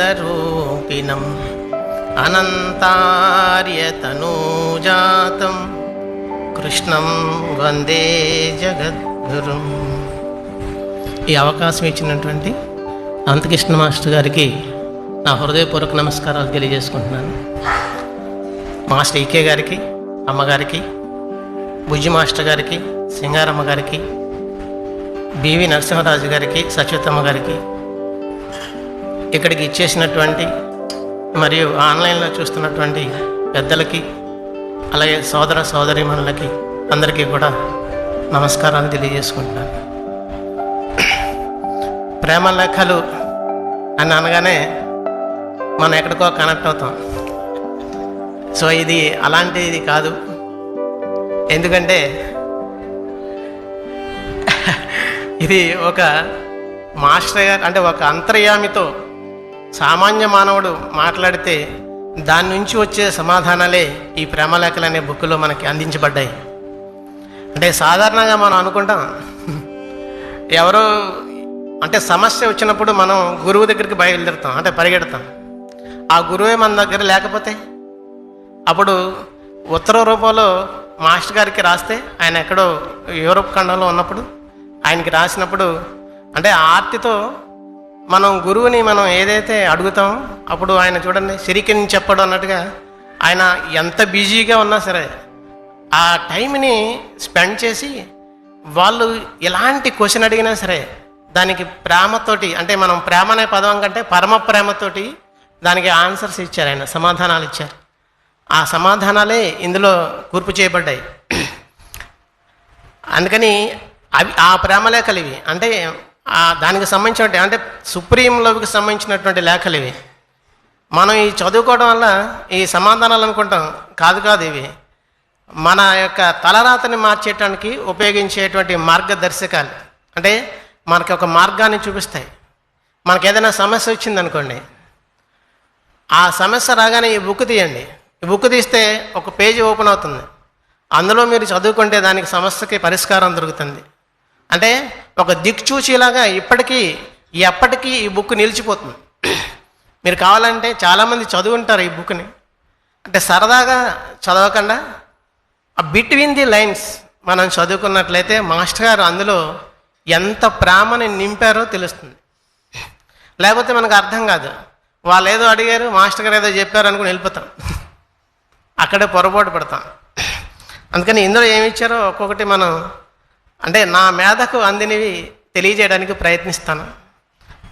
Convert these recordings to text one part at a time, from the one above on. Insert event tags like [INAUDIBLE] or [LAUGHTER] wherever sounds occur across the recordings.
జ్ఞానానందరూపిణం అనంతార్యతనూజాతం కృష్ణం వందే జగద్గురుం. ఈ అవకాశం ఇచ్చినటువంటి అంతకృష్ణ మాస్టర్ గారికి నా హృదయపూర్వక నమస్కారాలు తెలియజేసుకుంటున్నాను. మాస్టర్ ఈకే గారికి అమ్మగారికి బుజ్జి మాస్టర్ గారికి సింగారమ్మ గారికి బివి నరసింహరాజు గారికి సచివతమ్మ గారికి ఇక్కడికి ఇచ్చేసినటువంటి మరియు ఆన్లైన్లో చూస్తున్నటువంటి పెద్దలకి అలాగే సోదర సోదరీమణులకి అందరికీ కూడా నమస్కారాలు తెలియజేసుకుంటున్నాను. ప్రేమ లేఖలు అని అనగానే మనం ఎక్కడికో కనెక్ట్ అవుతాం. సో ఇది అలాంటిది కాదు. ఎందుకంటే ఇది ఒక మాస్టర్ గారు అంటే ఒక అంతర్యామితో సామాన్య మానవుడు మాట్లాడితే దాని నుంచి వచ్చే సమాధానాలే ఈ ప్రేమలేఖలు అనే బుక్లో మనకి అందించబడ్డాయి. అంటే సాధారణంగా మనం అనుకుంటాం ఎవరో అంటే సమస్య వచ్చినప్పుడు మనం గురువు దగ్గరికి బయలుదేరుతాం అంటే పరిగెడతాం. ఆ గురువే మన దగ్గర లేకపోతే? అప్పుడు ఉత్తర రూపంలో మాస్టర్ గారికి రాస్తే ఆయన ఎక్కడో యూరోప్ ఖండంలో ఉన్నప్పుడు ఆయనకి రాసినప్పుడు అంటే ఆర్తితో మనం గురువుని మనం ఏదైతే అడుగుతామో అప్పుడు ఆయన చూడండి సిరికిని చెప్పడం అన్నట్టుగా ఆయన ఎంత బిజీగా ఉన్నా సరే ఆ టైంని స్పెండ్ చేసి వాళ్ళు ఎలాంటి క్వశ్చన్ అడిగినా సరే దానికి ప్రేమతోటి అంటే మనం ప్రేమ అనే పదం కంటే పరమ ప్రేమతోటి దానికి ఆన్సర్స్ ఇచ్చారు ఆయన సమాధానాలు ఇచ్చారు. ఆ సమాధానాలే ఇందులో కూర్పు చేయబడ్డాయి. [CLEARS THROAT] అందుకని అవి ఆ ప్రేమలే కలివి. అంటే దానికి సంబంధించిన అంటే సుప్రీం లవ్కి సంబంధించినటువంటి లేఖలు ఇవి. మనం ఈ చదువుకోవడం వల్ల ఈ సమాధానాలు అనుకుంటాం. కాదు కాదు ఇవి. మన యొక్క తలరాతని మార్చేయటానికి ఉపయోగించేటువంటి మార్గదర్శకాలు. అంటే మనకి ఒక మార్గాన్ని చూపిస్తాయి. మనకి ఏదైనా సమస్య వచ్చిందనుకోండి. ఆ సమస్య రాగానే ఈ బుక్ తీయండి. ఈ బుక్ తీస్తే ఒక పేజీ ఓపెన్ అవుతుంది. అందులో మీరు చదువుకుంటే దానికి సమస్యకి పరిష్కారం దొరుకుతుంది. అంటే ఒక దిక్చూచిలాగా ఇప్పటికీ ఎప్పటికీ ఈ బుక్ నిలిచిపోతుంది. మీరు కావాలంటే చాలామంది చదువుంటారు ఈ బుక్ని. అంటే సరదాగా చదవకుండా ఆ బిట్వీన్ ది లైన్స్ మనం చదువుకున్నట్లయితే మాస్టర్ గారు అందులో ఎంత ప్రేమని నింపారో తెలుస్తుంది. లేకపోతే మనకు అర్థం కాదు. వాళ్ళు ఏదో అడిగారు మాస్టర్ గారు ఏదో చెప్పారు అనుకుని వెళ్ళిపోతాం. అక్కడే పొరపాటు పడతాం. అందుకని ఇందులో ఏమి ఇచ్చారో ఒక్కొక్కటి మనం అంటే నా మేధకు అందినవి తెలియజేయడానికి ప్రయత్నిస్తాను.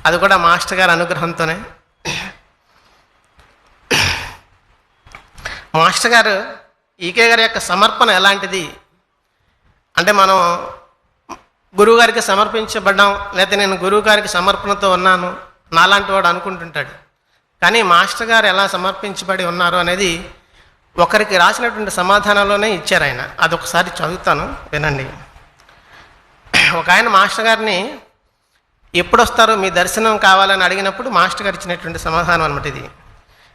అది కూడా మాస్టర్ గారి అనుగ్రహంతోనే. మాస్టర్ గారు ఈకే గారి యొక్క సమర్పణ ఎలాంటిది? అంటే మనం గురువుగారికి సమర్పించబడ్డం సమర్పించబడ్డాం లేకపోతే నేను గురువుగారికి సమర్పణతో ఉన్నాను నాలాంటి వాడు అనుకుంటుంటాడు. కానీ మాస్టర్ గారు ఎలా సమర్పించబడి ఉన్నారు అనేది ఒకరికి రాసినటువంటి సమాధానంలోనే ఇచ్చారు ఆయన. అదొకసారి చదువుతాను వినండి. ఒక ఆయన మాస్టర్ గారిని ఎప్పుడు మీ దర్శనం కావాలని అడిగినప్పుడు మాస్టర్ గారు ఇచ్చినటువంటి సమాధానం అనమాట ఇది.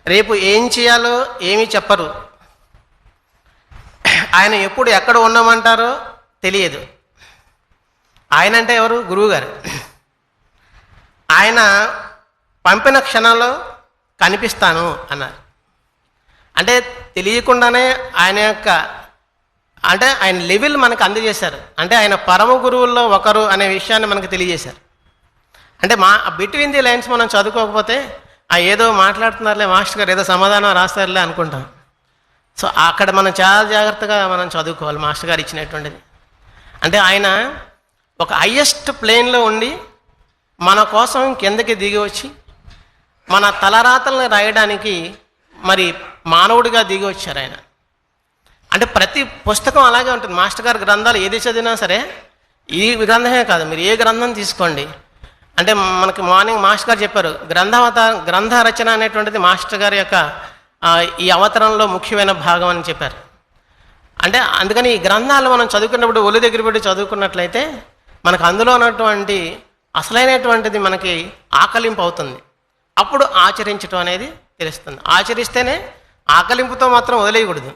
రేపు ఏం చేయాలో ఏమీ చెప్పరు. ఆయన ఎప్పుడు ఎక్కడ ఉండమంటారో తెలియదు. ఆయన అంటే ఎవరు? గురువుగారు. ఆయన పంపిన క్షణంలో కనిపిస్తాను అన్నారు. అంటే తెలియకుండానే ఆయన యొక్క అంటే ఆయన లెవెల్ మనకు అందజేశారు. అంటే ఆయన పరమ గురువుల్లో ఒకరు అనే విషయాన్ని మనకు తెలియజేశారు. అంటే మా బిట్వీన్ ది లైన్స్ మనం చదువుకోకపోతే ఆ ఏదో మాట్లాడుతున్నారులే మాస్టర్ గారు ఏదో సమాధానం రాస్తారులే అనుకుంటాం. సో అక్కడ మనం చాలా జాగ్రత్తగా మనం చదువుకోవాలి మాస్టర్ గారు ఇచ్చినటువంటిది. అంటే ఆయన ఒక హయ్యెస్ట్ ప్లేన్లో ఉండి మన కోసం కిందకి దిగి వచ్చి మన తలరాతలను రాయడానికి మరి మానవుడిగా దిగి వచ్చారు ఆయన. అంటే ప్రతి పుస్తకం అలాగే ఉంటుంది. మాస్టర్ గారి గ్రంథాలు ఏది చదివినా సరే ఈ గ్రంథమే కాదు. మీరు ఏ గ్రంథం తీసుకోండి. అంటే మనకి మార్నింగ్ మాస్టర్ గారు చెప్పారు గ్రంథవత గ్రంథ రచన అనేటువంటిది మాస్టర్ గారి యొక్క ఈ అవతరణలో ముఖ్యమైన భాగం అని చెప్పారు. అంటే అందుకని ఈ గ్రంథాలు మనం చదువుకున్నప్పుడు ఒళ్ళు దగ్గర పెట్టి చదువుకున్నట్లయితే మనకు అందులో ఉన్నటువంటి అసలైనటువంటిది మనకి ఆకలింపు అవుతుంది. అప్పుడు ఆచరించడం అనేది తెలుస్తుంది. ఆచరిస్తేనే ఆకలింపుతో మాత్రం వదిలేయకూడదు.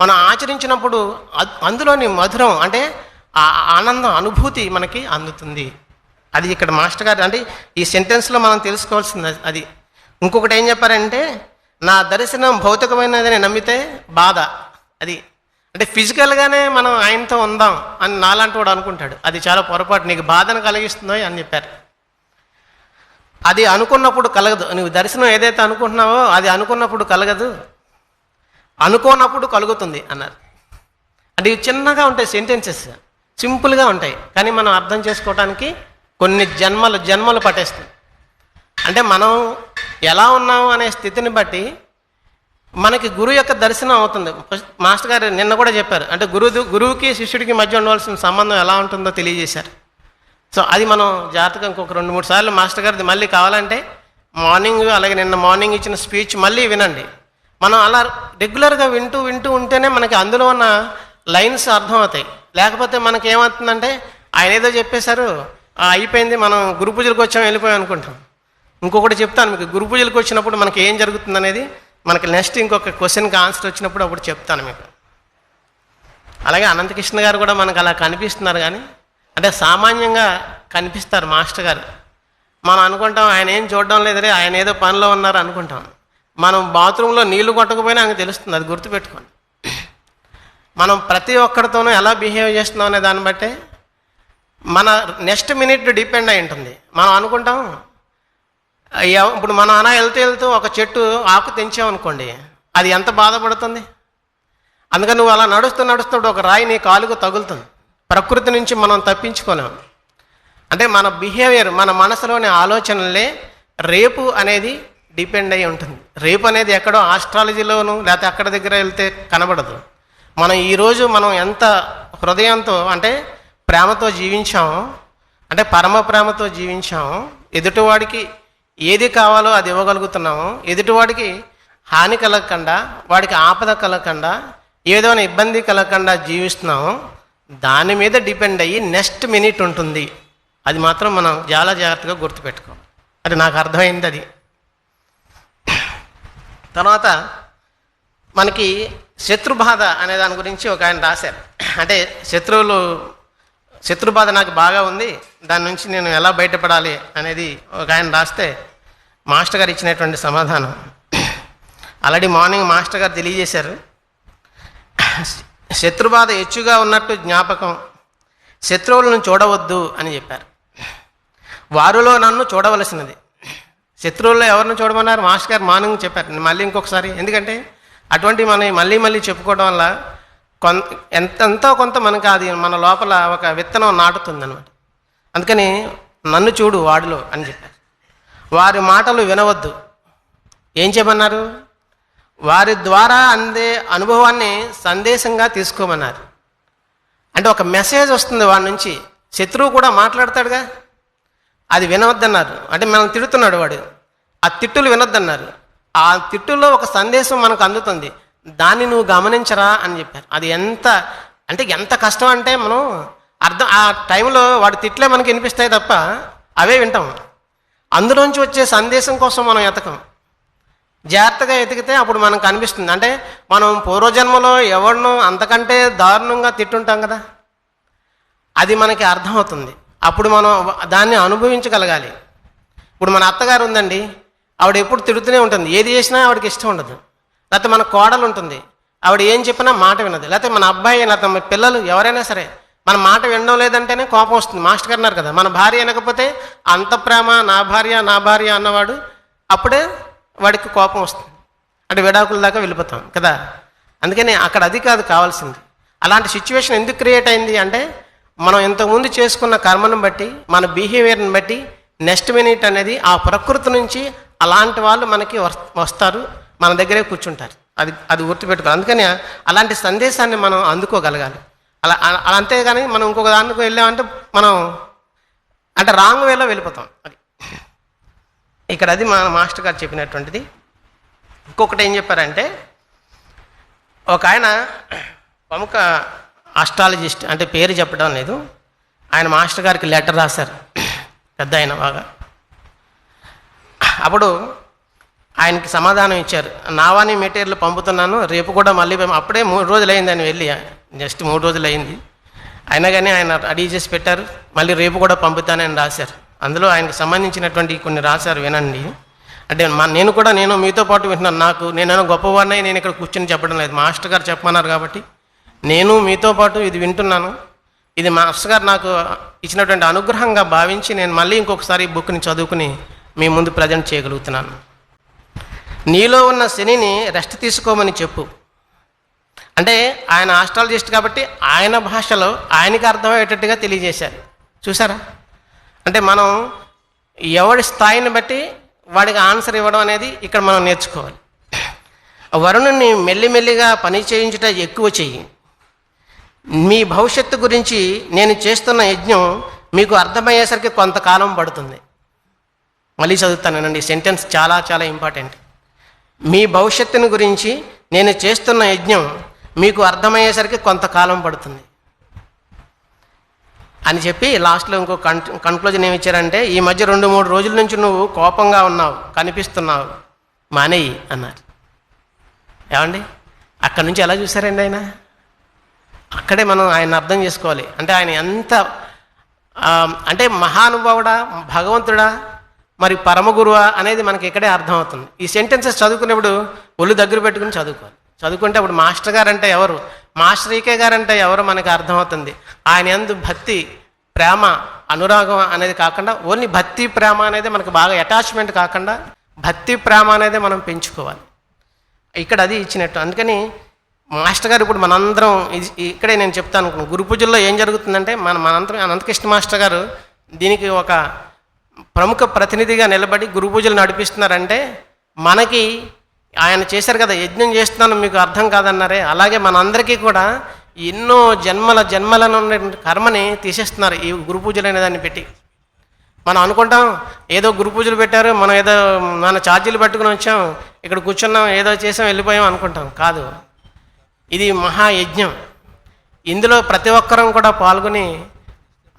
మనం ఆచరించినప్పుడు అందులోని మధురం అంటే ఆ ఆనందం అనుభూతి మనకి అందుతుంది. అది ఇక్కడ మాస్టర్ గారు అంటే ఈ సెంటెన్స్లో మనం తెలుసుకోవాల్సింది అది ఇంకొకటి ఏం చెప్పారంటే నా దర్శనం భౌతికమైనదని నమ్మితే బాధ. అది అంటే ఫిజికల్గానే మనం ఆయనతో ఉందాం అని నాలాంటి వాడు అనుకుంటాడు. అది చాలా పొరపాటు. నీకు బాధను కలిగిస్తుందో అని చెప్పారు. అది అనుకున్నప్పుడు కలగదు. నువ్వు దర్శనం ఏదైతే అనుకుంటున్నావో అది అనుకున్నప్పుడు కలగదు. అనుకోనప్పుడు కలుగుతుంది అన్నారు. అంటే ఇవి చిన్నగా ఉంటాయి సెంటెన్సెస్ సింపుల్గా ఉంటాయి. కానీ మనం అర్థం చేసుకోవడానికి కొన్ని జన్మలు జన్మలు పట్టేస్తుంది అంటే మనం ఎలా ఉన్నాము అనే స్థితిని బట్టి మనకి గురువు యొక్క దర్శనం అవుతుంది. ఫస్ట్ మాస్టర్ గారు నిన్న కూడా చెప్పారు. అంటే గురువు గురువుకి శిష్యుడికి మధ్య ఉండవలసిన సంబంధం ఎలా ఉంటుందో తెలియజేశారు. సో అది మనం జాతకం ఇంకొక రెండు మూడు సార్లు మాస్టర్ గారిది మళ్ళీ కావాలంటే మార్నింగ్ అలాగే నిన్న మార్నింగ్ ఇచ్చిన స్పీచ్ మళ్ళీ వినండి. మనం అలా రెగ్యులర్గా వింటూ వింటూ ఉంటేనే మనకి అందులో ఉన్న లైన్స్ అర్థమవుతాయి. లేకపోతే మనకి ఏమవుతుందంటే ఆయన ఏదో చెప్పేశారు అయిపోయింది మనం గురు పూజలకు వచ్చాం వెళ్ళిపోయాం అనుకుంటాం. ఇంకొకటి చెప్తాను మీకు గురు పూజలకు వచ్చినప్పుడు మనకి ఏం జరుగుతుంది అనేది మనకి నెక్స్ట్ ఇంకొక క్వశ్చన్కి ఆన్సర్ వచ్చినప్పుడు అప్పుడు చెప్తాను మీకు. అలాగే అనంతకృష్ణ గారు కూడా మనకు అలా కనిపిస్తున్నారు కానీ అంటే సామాన్యంగా కనిపిస్తారు మాస్టర్ గారు. మనం అనుకుంటాం ఆయన ఏం చూడడం లేదరే ఆయన ఏదో పనిలో ఉన్నారు అనుకుంటాం. మనం బాత్రూంలో నీళ్ళు కొట్టకపోయినా ఆమెకు తెలుస్తుంది అది గుర్తుపెట్టుకోండి. మనం ప్రతి ఒక్కరితోనూ ఎలా బిహేవ్ చేస్తున్నాం అనే దాన్ని బట్టే మన నెక్స్ట్ మినిట్ డిపెండ్ అయి ఉంటుంది. మనం అనుకుంటాం ఇప్పుడు మనం అలా వెళ్తూ వెళ్తూ ఒక చెట్టు ఆకు తెంచామనుకోండి అది ఎంత బాధపడుతుంది? అందుకని నువ్వు అలా నడుస్తూ నడుస్తుంటే ఒక రాయి నీ కాలుకు తగులుతుంది. ప్రకృతి నుంచి మనం తప్పించుకోలేము అంటే మన బిహేవియర్ మన మనసులోని ఆలోచనలే రేపు అనేది డిపెండ్ అయి ఉంటుంది. రేపు అనేది ఎక్కడో ఆస్ట్రాలజీలోను లేకపోతే అక్కడ దగ్గర వెళ్తే కనబడదు. మనం ఈరోజు మనం ఎంత హృదయంతో అంటే ప్రేమతో జీవించామో అంటే పరమ ప్రేమతో జీవించాము ఎదుటివాడికి ఏది కావాలో అది ఇవ్వగలుగుతున్నామో ఎదుటివాడికి హాని కలగకుండా వాడికి ఆపద కలగకుండా ఏదైనా ఇబ్బంది కలగకుండా జీవిస్తున్నామో దాని మీద డిపెండ్ అయ్యి నెక్స్ట్ మినిట్ ఉంటుంది. అది మాత్రం మనం చాలా జాగ్రత్తగా గుర్తుపెట్టుకోం అది నాకు అర్థమైంది అది. తర్వాత మనకి శత్రుబాధ అనే దాని గురించి ఒక ఆయన రాశారు. అంటే శత్రువులు శత్రుబాధ నాకు బాగా ఉంది దాని నుంచి నేను ఎలా బయటపడాలి అనేది ఒక ఆయన రాస్తే మాస్టర్ గారు ఇచ్చినటువంటి సమాధానం. ఆల్రెడీ మార్నింగ్ మాస్టర్ గారు తెలియజేశారు. శత్రుబాధ హెచ్చుగా ఉన్నట్టు జ్ఞాపకం శత్రువులను చూడవద్దు అని చెప్పారు. వారిలో నన్ను చూడవలసినది. శత్రువుల్లో ఎవరిని చూడమన్నారు? మాస్టర్ గారు మార్నింగ్ చెప్పారు. నేను మళ్ళీ ఇంకొకసారి. ఎందుకంటే అటువంటి మనం మళ్ళీ మళ్ళీ చెప్పుకోవడం వల్ల కొంత ఎంత ఎంతో కొంత మనకు అది మన లోపల ఒక విత్తనం నాటుతుంది అనమాట అందుకని నన్ను చూడు వాడిలో అని చెప్పారు. వారి మాటలు వినవద్దు. ఏం చెప్పన్నారు వారి ద్వారా అందే అనుభవాన్ని సందేశంగా తీసుకోమన్నారు. అంటే ఒక మెసేజ్ వస్తుంది వాడి నుంచి. శత్రువు కూడా మాట్లాడతాడుగా? అది వినవద్దన్నారు. అంటే మనం తిడుతున్నాడు వాడు. ఆ తిట్టులు వినొద్దన్నారు. ఆ తిట్టులో ఒక సందేశం మనకు అందుతుంది. దాన్ని నువ్వు గమనించరా అని చెప్పారు. అది ఎంత అంటే ఎంత కష్టం అంటే మనం అర్థం ఆ టైంలో వాడి తిట్లే మనకి వినిపిస్తాయి తప్ప అవే వింటాం. అందులోంచి వచ్చే సందేశం కోసం మనం ఎతకం. జాగ్రత్తగా ఎతికితే అప్పుడు మనకు అనిపిస్తుంది. అంటే మనం పూర్వజన్మలో ఎవరినో అంతకంటే దారుణంగా తిట్టుంటాం కదా. అది మనకి అర్థమవుతుంది. అప్పుడు మనం దాన్ని అనుభవించగలగాలి. ఇప్పుడు మన అత్తగారు ఉందండి ఆవిడ ఎప్పుడు తిడుతూనే ఉంటుంది. ఏది చేసినా ఆవిడకి ఇష్టం ఉండదు. లేకపోతే మన కోడలు ఉంటుంది. ఆవిడ ఏం చెప్పినా మాట వినదు. లేకపోతే మన అబ్బాయి లేకపోతే మన పిల్లలు ఎవరైనా సరే మన మాట వినడం లేదంటేనే కోపం వస్తుంది. మాస్టర్ గారు అన్నారు కదా మన భార్య వినకపోతే అంత ప్రేమ నా భార్య నా భార్య అన్నవాడు అప్పుడే వాడికి కోపం వస్తుంది. అంటే విడాకుల దాకా వెళ్ళిపోతాం కదా. అందుకని అక్కడ అది కాదు కావాల్సింది. అలాంటి సిచ్యువేషన్ ఎందుకు క్రియేట్ అయింది అంటే మనం ఇంతకుముందు చేసుకున్న కర్మను బట్టి మన బిహేవియర్ని బట్టి నెక్స్ట్ మినిట్ అనేది ఆ ప్రకృతి నుంచి అలాంటి వాళ్ళు మనకి వస్తారు మన దగ్గరే కూర్చుంటారు. అది అది గుర్తుపెట్టుకోవాలి అందుకని అలాంటి సందేశాన్ని మనం అందుకోగలగాలి. అలా అలా- అలా అంతేగాని మనం ఇంకొక దానికి వెళ్ళామంటే మనం అంటే రాంగ్ వేలో వెళ్ళిపోతాం. అది. ఇక్కడ అది మా మాస్టర్ గారు చెప్పినటువంటిది. ఇంకొకటి ఏం చెప్పారంటే ఒక ఆయన ప్రముఖ ఆస్ట్రాలజిస్ట్ అంటే పేరు చెప్పడం లేదు. ఆయన మాస్టర్ గారికి లెటర్ రాశారు. పెద్ద ఆయన బాగా. అప్పుడు ఆయనకి సమాధానం ఇచ్చారు. నావాని మెటీరియల్ పంపుతున్నాను రేపు కూడా మళ్ళీ అప్పుడే మూడు రోజులు అయింది ఆయన వెళ్ళి. జస్ట్ మూడు రోజులు అయింది అయినా కానీ ఆయన రెడీ చేసి పెట్టారు. మళ్ళీ రేపు కూడా పంపుతానని రాశారు. అందులో ఆయనకు సంబంధించినటువంటి కొన్ని రాశారు వినండి. అంటే మా నేను కూడా నేను మీతో పాటు వింటున్నాను. నాకు నేనేమో గొప్పవాడినై నేను ఇక్కడ కూర్చొని చెప్పడం లేదు. మాస్టర్ గారు చెప్పమన్నారు కాబట్టి. నేను మీతో పాటు ఇది వింటున్నాను. ఇది మాస్టర్ గారు నాకు ఇచ్చినటువంటి అనుగ్రహంగా భావించి నేను మళ్ళీ ఇంకొకసారి ఈ బుక్ని చదువుకుని మీ ముందు ప్రజెంట్ చేయగలుగుతున్నాను. నీలో ఉన్న శనిని రెస్ట్ తీసుకోమని చెప్పు. అంటే ఆయన ఆస్ట్రాలజిస్ట్ కాబట్టి ఆయన భాషలో ఆయనకి అర్థమయ్యేటట్టుగా తెలియజేశారు. చూసారా? అంటే మనం ఎవడి స్థాయిని బట్టి వాడికి ఆన్సర్ ఇవ్వడం అనేది ఇక్కడ మనం నేర్చుకోవాలి. వరుణుని మెల్లిమెల్లిగా పని చేయించుట ఎక్కువ చెయ్యి. మీ భవిష్యత్తు గురించి నేను చేస్తున్న యజ్ఞం మీకు అర్థమయ్యేసరికి కొంతకాలం పడుతుంది. మళ్ళీ చదువుతానండి. సెంటెన్స్ చాలా చాలా ఇంపార్టెంట్. మీ భవిష్యత్తుని గురించి నేను చేస్తున్న యజ్ఞం మీకు అర్థమయ్యేసరికి కొంతకాలం పడుతుంది. అని చెప్పి లాస్ట్లో ఇంకో కన్ కన్క్లూజన్ ఏమి ఇచ్చారంటే ఈ మధ్య రెండు మూడు రోజుల నుంచి నువ్వు కోపంగా ఉన్నావు కనిపిస్తున్నావు. మానేయి అన్నారు. ఏమండి? అక్కడి నుంచి ఎలా చూసారండి ఆయన? అక్కడే మనం ఆయన అర్థం చేసుకోవాలి. అంటే ఆయన ఎంత అంటే మహానుభావుడా భగవంతుడా మరి పరమగురువా అనేది మనకి ఇక్కడే అర్థమవుతుంది. ఈ సెంటెన్సెస్ చదువుకునేప్పుడు ఒళ్ళు దగ్గర పెట్టుకుని చదువుకోవాలి. చదువుకుంటే అప్పుడు మాస్టర్ గారు అంటే ఎవరు? మాస్టర్ ఈకే గారు అంటే ఎవరు మనకి అర్థమవుతుంది. ఆయన ఎందు భక్తి ప్రేమ అనురాగం అనేది కాకుండా ఓన్లీ భక్తి ప్రేమ అనేది మనకు బాగా అటాచ్మెంట్ కాకుండా భక్తి ప్రేమ అనేది మనం పెంచుకోవాలి. ఇక్కడ అది ఇచ్చినట్టు. అందుకని మాస్టర్ గారు ఇప్పుడు మనందరం ఇది- ఇక్కడే నేను చెప్తాను అనుకున్నాను. గురు పూజల్లో ఏం జరుగుతుందంటే మన మనందరం అనంతకృష్ణ మాస్టర్ గారు దీనికి ఒక ప్రముఖ ప్రతినిధిగా నిలబడి గురు పూజలు నడిపిస్తున్నారంటే మనకి ఆయన చేశారు కదా యజ్ఞం చేస్తున్నాను మీకు అర్థం కాదన్నారే. అలాగే మనందరికీ కూడా ఎన్నో జన్మల జన్మలను కర్మని తీసేస్తున్నారు ఈ గురు పూజలు అనే దాన్ని పెట్టి. మనం అనుకుంటాం ఏదో గురు పూజలు పెట్టారు మనం ఏదో మన ఛార్జీలు పట్టుకుని వచ్చాం ఇక్కడ కూర్చున్నాం ఏదో చేసాం వెళ్ళిపోయాం అనుకుంటాం. కాదు. ఇది మహాయజ్ఞం. ఇందులో ప్రతి ఒక్కరం కూడా పాల్గొని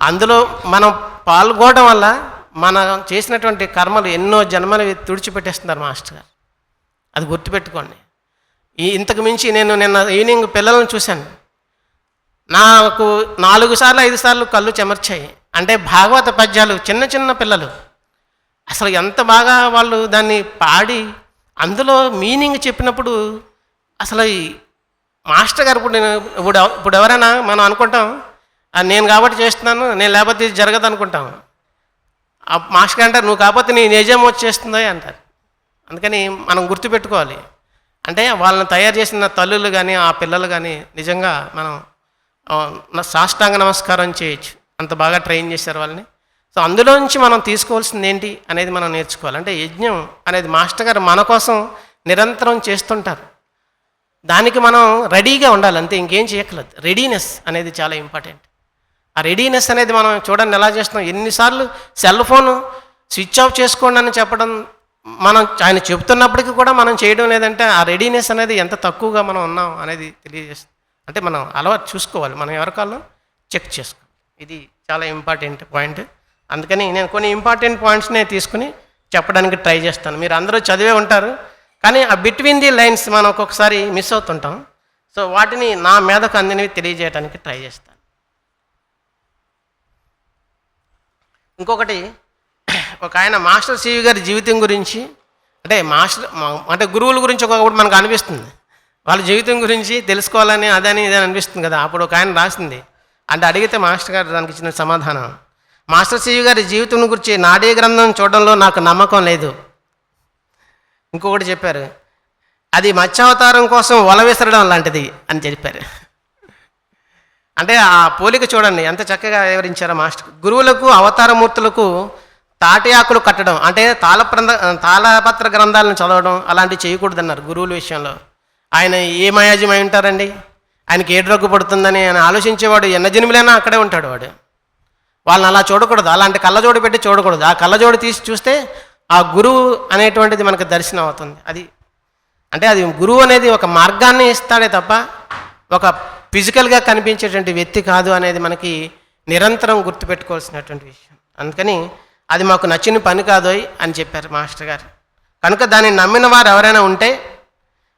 అందులో మనం పాల్గొనడం వల్ల మనం చేసినటువంటి కర్మలు ఎన్నో జన్మలు తుడిచిపెట్టేస్తున్నారు మాస్టర్ గారు. అది గుర్తుపెట్టుకోండి. ఈ ఇంతకు మించి నేను నిన్న ఈవినింగ్ పిల్లలను చూశాను. నాకు నాలుగు సార్లు ఐదు సార్లు కళ్ళు చెమర్చాయి. అంటే భాగవత పద్యాలు చిన్న చిన్న పిల్లలు. అసలు ఎంత బాగా వాళ్ళు దాన్ని పాడి అందులో మీనింగ్ చెప్పినప్పుడు అసలు ఈ మాస్టర్ గారు ఇప్పుడు నేను ఇప్పుడు ఇప్పుడు ఎవరైనా మనం అనుకుంటాం నేను కాబట్టి చేస్తున్నాను నేను లేకపోతే ఇది జరగదు అనుకుంటాం. ఆ మాస్టర్ గారు అంటారు నువ్వు కాకపోతే నీ నిజం వచ్చేస్తుందా అంటారు. అందుకని మనం గుర్తుపెట్టుకోవాలి. అంటే వాళ్ళని తయారు చేసిన తల్లులు కానీ ఆ పిల్లలు కానీ నిజంగా మనం సాష్టాంగ నమస్కారం చేయొచ్చు. అంత బాగా ట్రైన్ చేశారు వాళ్ళని. సో అందులో నుంచి మనం తీసుకోవాల్సింది ఏంటి అనేది మనం నేర్చుకోవాలి. అంటే యజ్ఞం అనేది మాస్టర్ గారు మన కోసం నిరంతరం చేస్తుంటారు. దానికి మనం రెడీగా ఉండాలి అంతే ఇంకేం చేయక్కర్లేదు. రెడీనెస్ అనేది చాలా ఇంపార్టెంట్ ఆ రెడీనెస్ అనేది మనం చూడండి ఎలా చేస్తున్నాం. ఎన్నిసార్లు సెల్ ఫోన్ స్విచ్ ఆఫ్ చేసుకోండి అని చెప్పడం మనం ఆయన చెప్తున్నప్పటికీ కూడా మనం చేయడం లేదంటే ఆ రెడీనెస్ అనేది ఎంత తక్కువగా మనం ఉన్నాం అనేది తెలియజేస్తుంది. అంటే మనం అలవాటు చూసుకోవాలి. మనం ఎవరికాల్లో చెక్ చేసుకోవాలి. ఇది చాలా ఇంపార్టెంట్ పాయింట్ అందుకని నేను కొన్ని ఇంపార్టెంట్ పాయింట్స్నే తీసుకుని చెప్పడానికి ట్రై చేస్తాను. మీరు అందరూ చదివే ఉంటారు. కానీ ఆ బిట్వీన్ ది లైన్స్ మనం ఒక్కొక్కసారి మిస్ అవుతుంటాం. సో వాటిని నా మీదకు అందినవి తెలియజేయడానికి ట్రై చేస్తాను. ఇంకొకటి ఒక ఆయన మాస్టర్ సివి గారి జీవితం గురించి అంటే మాస్టర్ మా- అంటే గురువుల గురించి ఒకప్పుడు మనకు అనిపిస్తుంది. వాళ్ళ జీవితం గురించి తెలుసుకోవాలని అదని ఇదని అనిపిస్తుంది కదా. అప్పుడు ఒక ఆయన రాసింది. అంటే అడిగితే మాస్టర్ గారు దానికి ఇచ్చిన సమాధానం. మాస్టర్ సివి గారి జీవితం గురించి నాడీ గ్రంథం చూడడంలో నాకు నమ్మకం లేదు. ఇంకొకటి చెప్పారు అది మత్స్యావతారం కోసం వల విసరడం లాంటిది అని చెప్పారు. అంటే ఆ పోలిక చూడండి ఎంత చక్కగా వివరించారో మాస్టర్. గురువులకు అవతారమూర్తులకు తాటి ఆకులు కట్టడం అంటే తాళప్రంద తాళపత్ర గ్రంథాలను చదవడం అలాంటివి చేయకూడదన్నారు గురువుల విషయంలో. ఆయన ఏ మయాజమై ఉంటారండి? ఆయనకి ఏ డ్రగ్గు పడుతుందని ఆయన ఆలోచించేవాడు ఎన్న జన్మలైనా అక్కడే ఉంటాడు వాడు. వాళ్ళని అలా చూడకూడదు అలాంటి కళ్ళజోడు పెట్టి చూడకూడదు. ఆ కళ్ళజోడు తీసి చూస్తే ఆ గురువు అనేటువంటిది మనకు దర్శనం అవుతుంది. అది అంటే అది గురువు అనేది ఒక మార్గాన్ని ఇస్తాడే తప్ప ఒక ఫిజికల్గా కనిపించేటువంటి వ్యక్తి కాదు అనేది మనకి నిరంతరం గుర్తుపెట్టుకోవాల్సినటువంటి విషయం. అందుకని అది మాకు నచ్చిన పని కాదోయ్ అని చెప్పారు మాస్టర్ గారు. కనుక దాన్ని నమ్మిన వారు ఎవరైనా ఉంటే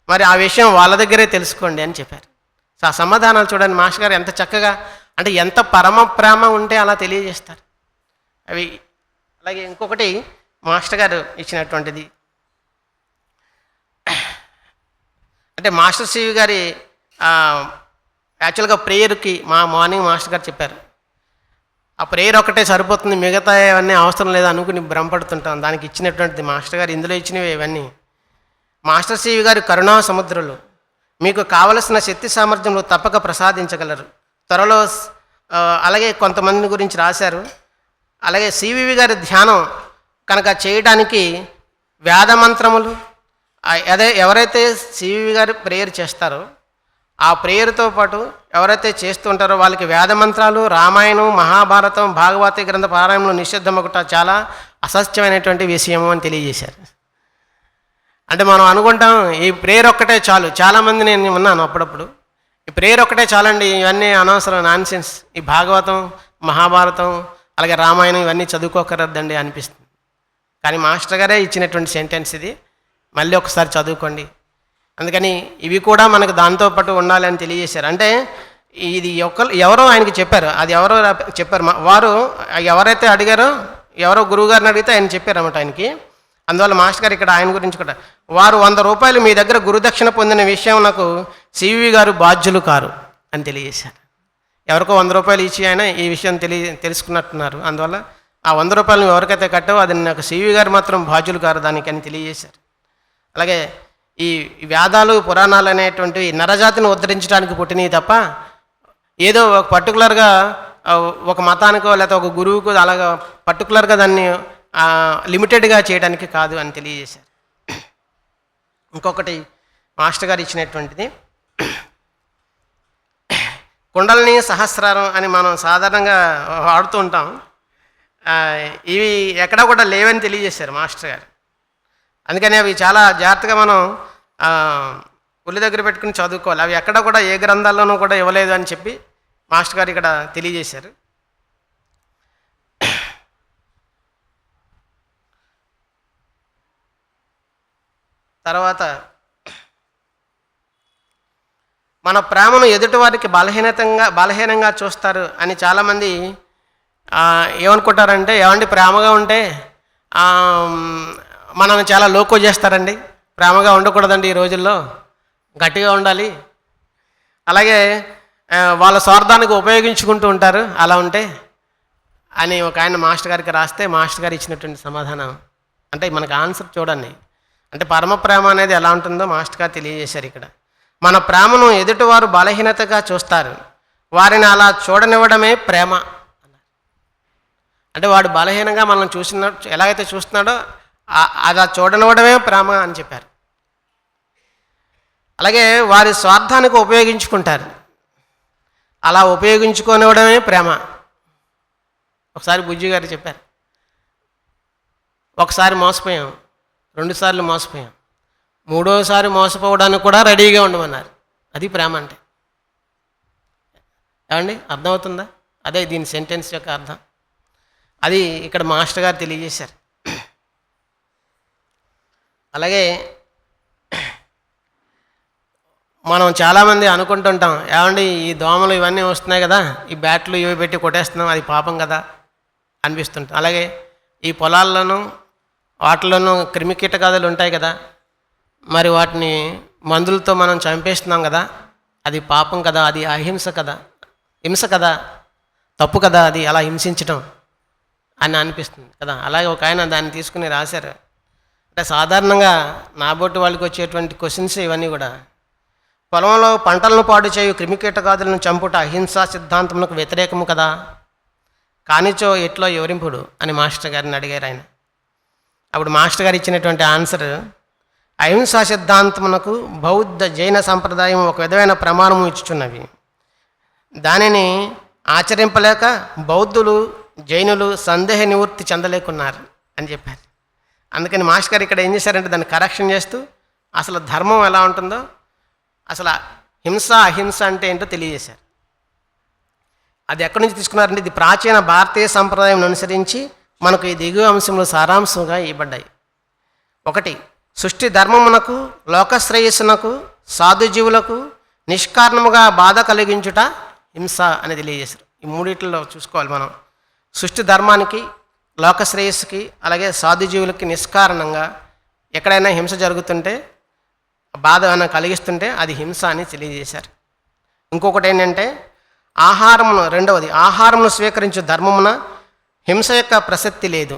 మరి ఆ విషయం వాళ్ళ దగ్గరే తెలుసుకోండి అని చెప్పారు. సో ఆ సమాధానాలు చూడండి మాస్టర్ గారు ఎంత చక్కగా అంటే ఎంత పరమ ప్రేమ ఉంటే అలా తెలియజేస్తారు. అవి అలాగే ఇంకొకటి మాస్టర్ గారు ఇచ్చినటువంటిది. అంటే మాస్టర్ శివి గారి యాక్చువల్గా ప్రేయర్కి మా మార్నింగ్ మాస్టర్ గారు చెప్పారు. ఆ ప్రేయర్ ఒకటే సరిపోతుంది మిగతా అవన్నీ అవసరం లేదు అనుకుని భ్రమపడుతుంటాం. దానికి ఇచ్చినటువంటిది మాస్టర్ గారు ఇందులో ఇచ్చినవి ఇవన్నీ. మాస్టర్ శివి గారు కరుణా సముద్రులు. మీకు కావలసిన శక్తి సామర్థ్యంలో తప్పక ప్రసాదించగలరు. త్వరలో అలాగే కొంతమంది గురించి రాశారు. అలాగే సివివి గారి ధ్యానం కనుక చేయడానికి వేద మంత్రములు అదే ఎవరైతే సివి గారు ప్రేయర్ చేస్తారో ఆ ప్రేయర్తో పాటు ఎవరైతే చేస్తుంటారో వాళ్ళకి వేద మంత్రాలు రామాయణం మహాభారతం భాగవత గ్రంథ పారాయణంలో నిషిద్ధమొకట చాలా అసత్యమైనటువంటి విషయము అని తెలియజేశారు. అంటే మనం అనుకుంటాం ఈ ప్రేయర్ ఒక్కటే చాలు. చాలామంది నేను ఉన్నాను అప్పుడప్పుడు. ఈ ప్రేయర్ ఒక్కటే చాలండి ఇవన్నీ అనవసరం నాన్సెన్స్. ఈ భాగవతం మహాభారతం అలాగే రామాయణం ఇవన్నీ చదువుకోకరద్దండి అనిపిస్తుంది. కానీ మాస్టర్ గారే ఇచ్చినటువంటి సెంటెన్స్ ఇది. మళ్ళీ ఒకసారి చదువుకోండి. అందుకని ఇవి కూడా మనకు దాంతో పాటు ఉండాలని తెలియజేశారు. అంటే ఇది ఒక ఎవరో ఆయనకి చెప్పారు. అది ఎవరో చెప్పారు. వారు ఎవరైతే అడిగారో ఎవరో గురువుగారిని అడిగితే ఆయన చెప్పారన్నమాట ఆయనకి. అందువల్ల మాస్టర్ గారు ఇక్కడ ఆయన గురించి కూడా వారు వంద రూపాయలు మీ దగ్గర గురుదక్షిణ పొందిన విషయం నాకు సివి గారు బాధ్యులు కారు అని తెలియజేశారు. ఎవరికో వంద రూపాయలు ఇచ్చి ఆయన ఈ విషయం తెలియ తెలుసుకున్నట్టున్నారు. అందువల్ల ఆ వంద రూపాయలు ఎవరికైతే కట్టావో అది నాకు సివి గారు మాత్రం బాధ్యులు కారు దానికని తెలియజేశారు. అలాగే ఈ వేదాలు పురాణాలు అనేటువంటివి నరజాతిని ఉద్ధరించడానికి పుట్టినవి తప్ప ఏదో ఒక పర్టికులర్గా ఒక మతానికో లేకపోతే ఒక గురువుకు అలాగా పర్టికులర్గా దాన్ని లిమిటెడ్గా చేయడానికి కాదు అని తెలియజేశారు. ఇంకొకటి మాస్టర్ గారు ఇచ్చినటువంటిది కుండలని సహస్రారం అని మనం సాధారణంగా వాడుతూ ఉంటాం. ఇవి ఎక్కడ కూడా లేవని తెలియజేశారు మాస్టర్ గారు. అందుకని అవి చాలా జాగ్రత్తగా మనం ఆ, ఒళ్ళు దగ్గర పెట్టుకుని చదువుకోవాలి. అవి ఎక్కడ కూడా ఏ గ్రంథాల్లోనూ కూడా ఇవ్వలేదు అని చెప్పి మాస్టర్ గారు ఇక్కడ తెలియజేశారు. తర్వాత మన ప్రేమను ఎదుటివారికి బలహీనతంగా బలహీనంగా చూస్తారు అని చాలామంది ఏమనుకుంటారంటే ఏమండి ప్రేమగా ఉంటే మనల్ని చాలా లోకో చేస్తారండి. ప్రేమగా ఉండకూడదండి ఈ రోజుల్లో. గట్టిగా ఉండాలి. అలాగే వాళ్ళ స్వార్థానికి ఉపయోగించుకుంటూ ఉంటారు. అలా ఉంటే అని ఒక ఆయన మాస్టర్ గారికి రాస్తే మాస్టర్ గారు ఇచ్చినటువంటి సమాధానం. అంటే మనకు ఆన్సర్ చూడండి. అంటే పరమ ప్రేమ అనేది ఎలా ఉంటుందో మాస్టర్ గారు తెలియజేశారు ఇక్కడ. మన ప్రేమను ఎదుటివారు బలహీనతగా చూస్తారు. వారిని అలా చూడనివ్వడమే ప్రేమ. అంటే వాడు బలహీనంగా మనం చూసిన ఎలాగైతే చూస్తున్నాడో అలా చూడనివ్వడమే ప్రేమ అని చెప్పారు. అలాగే వారి స్వార్థానికి ఉపయోగించుకుంటారు. అలా ఉపయోగించుకొనివ్వడమే ప్రేమ. ఒకసారి బుజ్జి గారు చెప్పారు. ఒకసారి మోసపోయాం రెండుసార్లు మోసపోయాం మూడోసారి మోసపోవడానికి కూడా రెడీగా ఉండమన్నారు. అది ప్రేమ అంటే. ఏమండి? అర్థమవుతుందా? అదే దీని సెంటెన్స్ యొక్క అర్థం. అది ఇక్కడ మాస్టర్ గారు తెలియజేశారు. అలాగే మనం చాలామంది అనుకుంటుంటాం ఏమండి ఈ దోమలు ఇవన్నీ వస్తున్నాయి కదా ఈ బ్యాట్లు ఇవి పెట్టి కొట్టేస్తున్నాం అది పాపం కదా అనిపిస్తుంటాం. అలాగే ఈ పొలాల్లోనూ వాటిలోనూ క్రిమికీటకాదులు ఉంటాయి కదా మరి వాటిని మందులతో మనం చంపేస్తున్నాం కదా అది పాపం కదా అది అహింస కదా హింస కదా తప్పు కదా అది అలా హింసించటం. అని అనిపిస్తుంది కదా. అలాగే ఒక ఆయన దాన్ని తీసుకుని రాశారు. అంటే సాధారణంగా నాబోటి వాళ్ళకి వచ్చేటువంటి క్వశ్చన్స్ ఇవన్నీ కూడా. పొలంలో పంటలను పాడు చేయు క్రిమికీటకాదులను చంపుట అహింసా సిద్ధాంతమునకు వ్యతిరేకము కదా. కానిచో ఎట్లో వివరింపుడు అని మాస్టర్ గారిని అడిగారు ఆయన. అప్పుడు మాస్టర్ గారు ఇచ్చినటువంటి ఆన్సర్ అహింసా సిద్ధాంతమునకు బౌద్ధ జైన సంప్రదాయం ఒక విధమైన ప్రమాణము ఇచ్చుచున్నవి. దానిని ఆచరింపలేక బౌద్ధులు జైనులు సందేహ నివృత్తి చెందలేకున్నారు అని చెప్పారు. అందుకని మాస్టర్ గారు ఇక్కడ ఏం చేశారంటే దాన్ని కరెక్షన్ చేస్తూ అసలు ధర్మం ఎలా ఉంటుందో అసలు హింస అహింస అంటే ఏంటో తెలియజేశారు. అది ఎక్కడి నుంచి తీసుకున్నారంటే ఇది ప్రాచీన భారతీయ సంప్రదాయం అనుసరించి మనకు ఈ దిగువ అంశంలో సారాంశంగా ఇవ్వబడ్డాయి. ఒకటి సృష్టి ధర్మమునకు లోకశ్రేయస్సునకు సాధుజీవులకు నిష్కారణముగా బాధ కలిగించుట హింస అని తెలియజేశారు. ఈ మూడిట్లో చూసుకోవాలి మనం. సృష్టి ధర్మానికి లోకశ్రేయస్సుకి అలాగే సాధుజీవులకి నిష్కారణంగా ఎక్కడైనా హింస జరుగుతుంటే బాధ ఏమైనా కలిగిస్తుంటే అది హింస అని తెలియజేశారు. ఇంకొకటి ఏంటంటే ఆహారమును రెండవది ఆహారమును స్వీకరించు ధర్మమున హింస యొక్క ప్రసక్తి లేదు.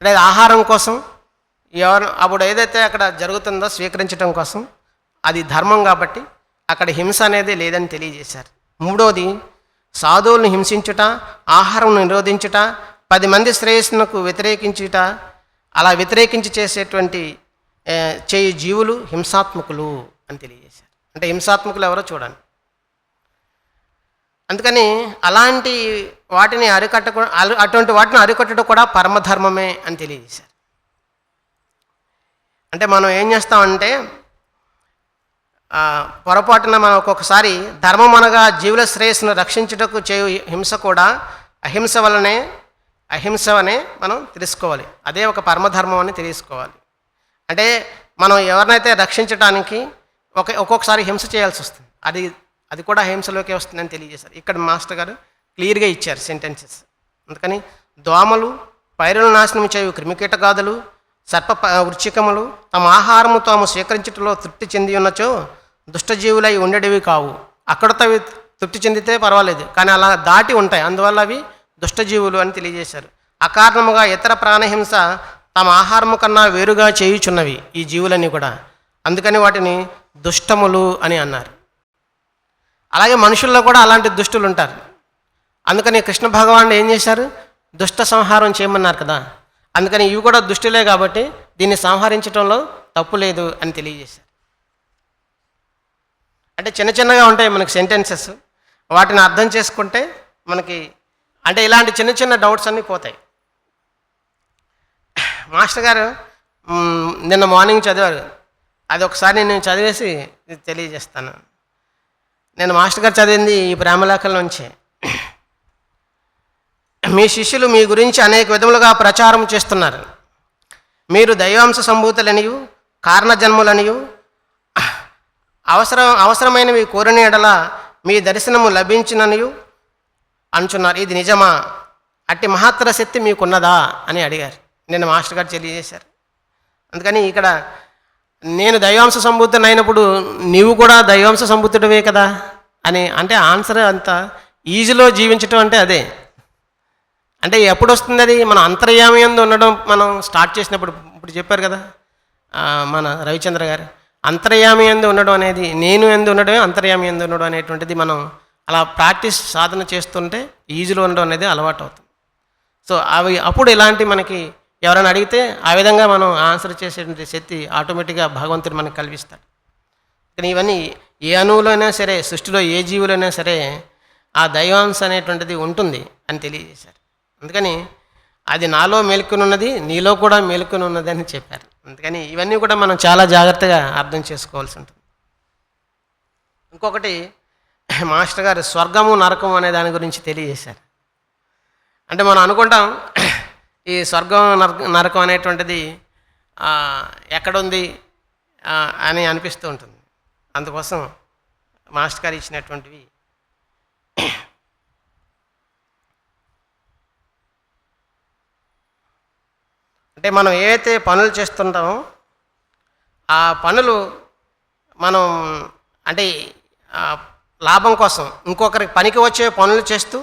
అంటే ఆహారం కోసం ఎవరు అప్పుడు ఏదైతే అక్కడ జరుగుతుందో స్వీకరించడం కోసం అది ధర్మం కాబట్టి అక్కడ హింస అనేది లేదని తెలియజేశారు. మూడవది సాధువులను హింసించుట ఆహారం నిరోధించుట పది మంది శ్రేయస్సునకు వ్యతిరేకించుట అలా వ్యతిరేకించి చేసేటువంటి చేయి జీవులు హింసాత్మకులు అని తెలియజేశారు. అంటే హింసాత్మకులు ఎవరో చూడండి. అందుకని అలాంటి వాటిని అరికట్ట అటువంటి వాటిని అరికట్టడం కూడా పరమధర్మమే అని తెలియజేశారు. అంటే మనం ఏం చేస్తామంటే పొరపాటున మనం ఒక్కొక్కసారి ధర్మం అనగా జీవుల శ్రేయస్సును రక్షించుటకు చేయు హింస కూడా అహింస వలనే అహింస అనే మనం తెలుసుకోవాలి. అదే ఒక పరమధర్మం అని తెలుసుకోవాలి. అంటే మనం ఎవరినైతే రక్షించడానికి ఒక ఒక్కొక్కసారి హింస చేయాల్సి వస్తుంది. అది అది కూడా హింసలోకే వస్తుందని తెలియజేశారు. ఇక్కడ మాస్టర్ గారు క్లియర్గా ఇచ్చారు సెంటెన్సెస్. అందుకని దోమలు పైరులు నాశనం చేయు క్రిమికీటగాదులు సర్ప ప- వృచ్చికములు తమ ఆహారము తాము స్వీకరించటంలో తృప్తి చెంది ఉన్నచో దుష్టజీవులై ఉండేటివి కావు. అక్కడతో అవి తృప్తి చెందితే పర్వాలేదు కానీ అలా దాటి ఉంటాయి. అందువల్ల అవి దుష్టజీవులు అని తెలియజేశారు. అకారణముగా ఇతర ప్రాణహింస తమ ఆహారము కన్నా వేరుగా చేయుచున్నవి ఈ జీవులన్నీ కూడా. అందుకని వాటిని దుష్టములు అని అన్నారు. అలాగే మనుషుల్లో కూడా అలాంటి దుష్టులు ఉంటారు. అందుకని కృష్ణ భగవానుడు ఏం చేశారు? దుష్ట సంహారం చేయమన్నారు కదా. అందుకని ఇవి కూడా దుష్టులే కాబట్టి దీన్ని సంహరించడంలో తప్పు లేదు అని తెలియజేశారు. అంటే చిన్న చిన్నగా ఉంటాయి మనకి సెంటెన్సెస్ వాటిని అర్థం చేసుకుంటే మనకి అంటే ఇలాంటి చిన్న చిన్న డౌట్స్ అన్నీ పోతాయి. మాస్టర్ గారు నిన్న మార్నింగ్ చదివారు. అది ఒకసారి నేను చదివేసి తెలియజేస్తాను. నేను మాస్టర్ గారు చదివింది ఈ ప్రేమలేఖల నుంచే. మీ శిష్యులు మీ గురించి అనేక విధములుగా ప్రచారం చేస్తున్నారు. మీరు దైవాంశ సంభూతులనియు కారణజన్ములనియు అవసరం అవసరమైనవి కోరిన ఎడల మీ దర్శనము లభించిననియు అంటున్నారు ఇది నిజమా? అట్టి మహత్తర శక్తి మీకున్నదా? అని అడిగారు. నేను మాస్టర్ గారు తెలియజేశారు. అందుకని ఇక్కడ నేను దైవాంశ సంబుద్ధుని అయినప్పుడు నీవు కూడా దైవాంశ సంబుద్ధుడివే కదా? అని అంటే ఆన్సర్ అంత ఈజీలో జీవించటం అంటే అదే. అంటే ఎప్పుడు వస్తుంది అది మన అంతర్యామయందు ఉండడం మనం స్టార్ట్ చేసినప్పుడు ఇప్పుడు చెప్పారు కదా మన రవిచంద్ర గారు. అంతర్యామి ఎందు ఉండడం అనేది నేను ఎందు ఉండడమే అంతర్యామి ఎందు ఉండడం అనేటువంటిది మనం అలా ప్రాక్టీస్ సాధన చేస్తుంటే ఈజీలో ఉండడం అనేది అలవాటు అవుతుంది సో అవి అప్పుడు ఇలాంటి మనకి ఎవరైనా అడిగితే ఆ విధంగా మనం ఆన్సర్ చేసేటువంటి శక్తి ఆటోమేటిక్గా భగవంతుడు మనకు కల్పిస్తాడు. కానీ ఇవన్నీ ఏ అణువులోనైనా సరే సృష్టిలో ఏ జీవులైనా సరే ఆ దైవాంశ అనేటువంటిది ఉంటుంది అని తెలియజేశారు. అందుకని అది నాలో మేలుకొని ఉన్నది నీలో కూడా మేలుకొని ఉన్నది అని చెప్పారు. అందుకని ఇవన్నీ కూడా మనం చాలా జాగ్రత్తగా అర్థం చేసుకోవాల్సి ఉంటుంది. ఇంకొకటి మాస్టర్ గారు స్వర్గము నరకము అనే దాని గురించి తెలియజేశారు. అంటే మనం అనుకుంటాం ఈ స్వర్గం నరక నరకం అనేటువంటిది ఎక్కడుంది అని అనిపిస్తూ ఉంటుంది. అందుకోసం మాస్టర్ గారు ఇచ్చినటువంటివి అంటే మనం ఏవైతే పనులు చేస్తుంటామో ఆ పనులు మనం అంటే లాభం కోసం ఇంకొకరికి పనికి వచ్చే పనులు చేస్తూ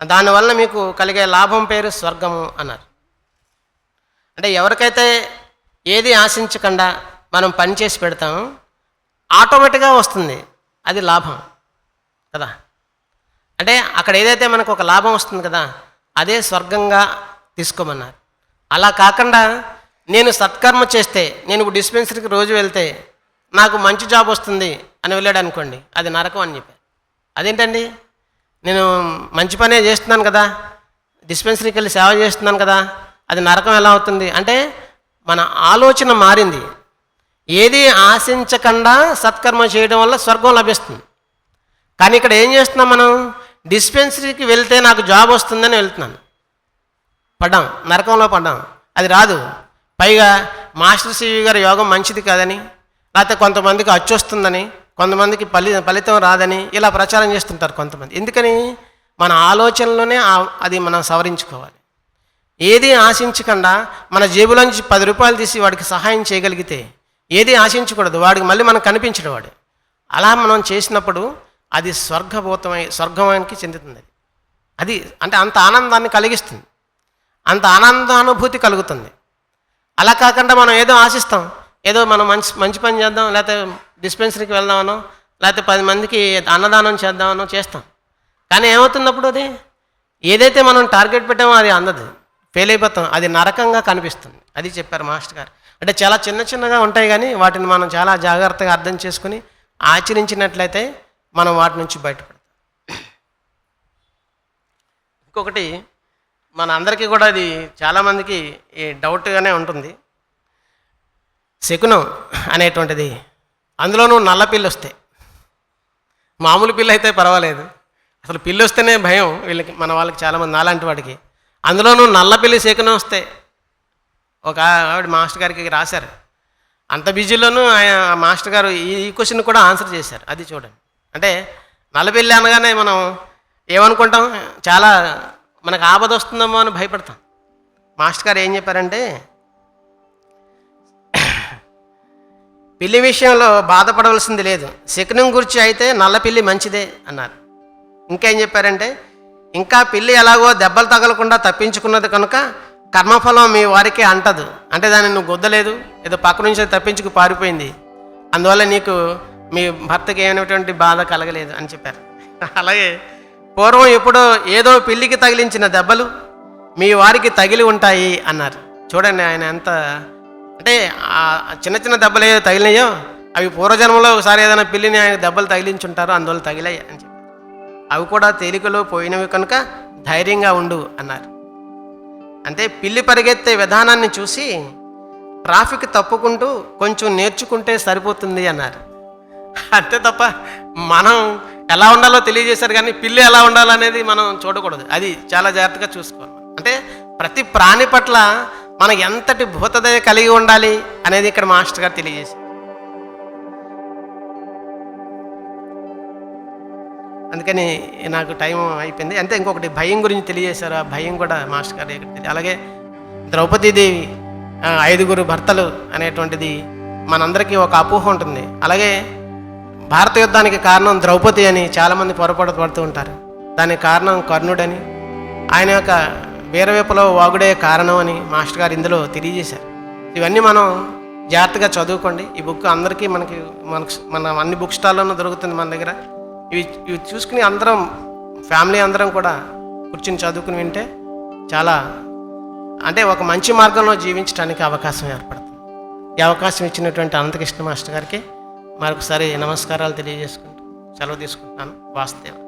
దానివల్ల మీకు కలిగే లాభం పేరు స్వర్గము అన్నారు. అంటే ఎవరికైతే ఏది ఆశించకుండా మనం పని చేసి పెడతామో ఆటోమేటిక్గా వస్తుంది అది లాభం కదా? అంటే అక్కడ ఏదైతే మనకు ఒక లాభం వస్తుంది కదా అదే స్వర్గంగా తీసుకోమన్నారు. అలా కాకుండా నేను సత్కర్మ చేస్తే నేను డిస్పెన్సరీకి రోజు వెళ్తే నాకు మంచి జాబ్ వస్తుంది అని వెళ్ళాడు అనుకోండి అది నరకం అని చెప్పారు. అదేంటండి? నేను మంచి పనే చేస్తున్నాను కదా డిస్పెన్సరీకి వెళ్ళి సేవ చేస్తున్నాను కదా అది నరకం ఎలా అవుతుంది? అంటే మన ఆలోచన మారింది. ఏది ఆశించకుండా సత్కర్మ చేయడం వల్ల స్వర్గం లభిస్తుంది. కానీ ఇక్కడ ఏం చేస్తున్నాం మనం? డిస్పెన్సరీకి వెళ్తే నాకు జాబ్ వస్తుందని వెళ్తున్నాను. పడ్డాం నరకంలో పడ్డాం. అది రాదు. పైగా మాస్టర్ సివి గారి యోగం మంచిది కాదని లేకపోతే కొంతమందికి అచ్చు వస్తుందని కొంతమందికి ఫలి ఫలితం రాదని ఇలా ప్రచారం చేస్తుంటారు కొంతమంది. ఎందుకని? మన ఆలోచనలోనే అది మనం సవరించుకోవాలి. ఏది ఆశించకుండా మన జేబులోంచి పది రూపాయలు తీసి వాడికి సహాయం చేయగలిగితే ఏది ఆశించకూడదు. వాడికి మళ్ళీ మనం కనిపించడం వాడు. అలా మనం చేసినప్పుడు అది స్వర్గభూతమై స్వర్గానికి చెందుతుంది. అది అంటే అంత ఆనందాన్ని కలిగిస్తుంది. అంత ఆనందానుభూతి కలుగుతుంది. అలా కాకుండా మనం ఏదో ఆశిస్తాం ఏదో మనం మంచి మంచి పని చేద్దాం లేకపోతే డిస్పెన్సరీకి వెళ్దామనో లేకపోతే పది మందికి అన్నదానం చేద్దామనో చేస్తాం. కానీ ఏమవుతున్నప్పుడు అది? ఏదైతే మనం టార్గెట్ పెట్టామో అది అందదు. ఫెయిల్ అయిపోతాం. అది నరకంగా కనిపిస్తుంది. అది చెప్పారు మాస్టర్ గారు. అంటే చాలా చిన్న చిన్నగా ఉంటాయి కానీ వాటిని మనం చాలా జాగ్రత్తగా అర్థం చేసుకుని ఆచరించినట్లయితే మనం వాటి నుంచి బయటపడతాం. ఇంకొకటి మన అందరికీ కూడా అది చాలామందికి ఈ డౌట్గానే ఉంటుంది. శకునం అనేటువంటిది అందులోనూ నల్ల పిల్లి వస్తాయి మామూలు పిల్లి అయితే పర్వాలేదు. అసలు పిల్లి వస్తేనే భయం వీళ్ళకి మన వాళ్ళకి చాలామంది నాలాంటి వాడికి అందులోనూ నల్ల పిల్లి శకునం వస్తే. ఒక ఆవిడ మాస్టర్ గారికి రాశారు. అంత బిజీలోనూ ఆయన మాస్టర్ గారు ఈ ఈ క్వశ్చన్ కూడా ఆన్సర్ చేశారు. అది చూడండి. అంటే నల్లపిల్లి అనగానే మనం ఏమనుకుంటాం? చాలా మనకు ఆపద వస్తుందేమో అని భయపడతాం. మాస్టర్ గారు ఏం చెప్పారంటే పిల్లి విషయంలో బాధపడవలసింది లేదు. శకునం గురించి అయితే నల్ల పిల్లి మంచిదే అన్నారు. ఇంకేం చెప్పారంటే ఇంకా పిల్లి ఎలాగో దెబ్బలు తగలకుండా తప్పించుకున్నది కనుక కర్మఫలం మీ వారికి అంటదు. అంటే దాన్ని నువ్వు గుద్దలేదు ఏదో పక్క నుంచి తప్పించుకు పారిపోయింది. అందువల్ల నీకు మీ భర్తకి ఏమైనటువంటి బాధ కలగలేదు అని చెప్పారు. [LAUGHS] అలాగే పూర్వం ఎప్పుడో ఏదో పిల్లికి తగిలించిన దెబ్బలు మీ వారికి తగిలి ఉంటాయి అన్నారు. చూడండి ఆయన ఎంత అంటే ఆ చిన్న చిన్న దెబ్బలు ఏదో తగిలినాయో అవి పూర్వజన్మలో ఒకసారి ఏదైనా పిల్లిని ఆయన దెబ్బలు తగిలించుంటారో అందువల్ల తగిలాయి అని చెప్పి. అవి కూడా తేలికలో పోయినవి కనుక ధైర్యంగా ఉండు అన్నారు. అంటే పిల్లి పరిగెత్తే విధానాన్ని చూసి ట్రాఫిక్ తప్పుకుంటూ కొంచెం నేర్చుకుంటే సరిపోతుంది అన్నారు. అంతే తప్ప మనం ఎలా ఉండాలో తెలియజేశారు కానీ పిల్లి ఎలా ఉండాలనేది మనం చూడకూడదు. అది చాలా జాగ్రత్తగా చూసుకోవాలి. అంటే ప్రతి ప్రాణి పట్ల మనం ఎంతటి భూతదయ కలిగి ఉండాలి అనేది ఇక్కడ మాస్టర్ గారు తెలియజేశారు. అందుకని నాకు టైం అయిపోయింది. అంతే ఇంకొకటి భయం గురించి తెలియజేశారు. ఆ భయం కూడా మాస్టర్ గారు ఇక్కడ తెలియ అలాగే ద్రౌపదీదేవి ఐదుగురు భర్తలు అనేటువంటిది మనందరికీ ఒక అపోహ ఉంటుంది. అలాగే భారత యుద్ధానికి కారణం ద్రౌపది అని చాలామంది పొరపాటు పడుతూ ఉంటారు. దానికి కారణం కర్ణుడని ఆయన యొక్క వీరవేపలో వాగుడే కారణం అని మాస్టర్ గారు ఇందులో తెలియజేశారు. ఇవన్నీ మనం జాగ్రత్తగా చదువుకోండి. ఈ బుక్ అందరికీ మనకి మనకు మన అన్ని బుక్ స్టాల్లోనూ దొరుకుతుంది మన దగ్గర. ఇవి ఇవి చూసుకుని అందరం ఫ్యామిలీ అందరం కూడా కూర్చుని చదువుకుని వింటే చాలా అంటే ఒక మంచి మార్గంలో జీవించడానికి అవకాశం ఏర్పడుతుంది. ఈ అవకాశం ఇచ్చినటువంటి అనంతకృష్ణ మాస్టర్ గారికి మరొకసారి నమస్కారాలు తెలియజేసుకుంటూ సెలవు తీసుకుంటున్నాను. వాస్తవం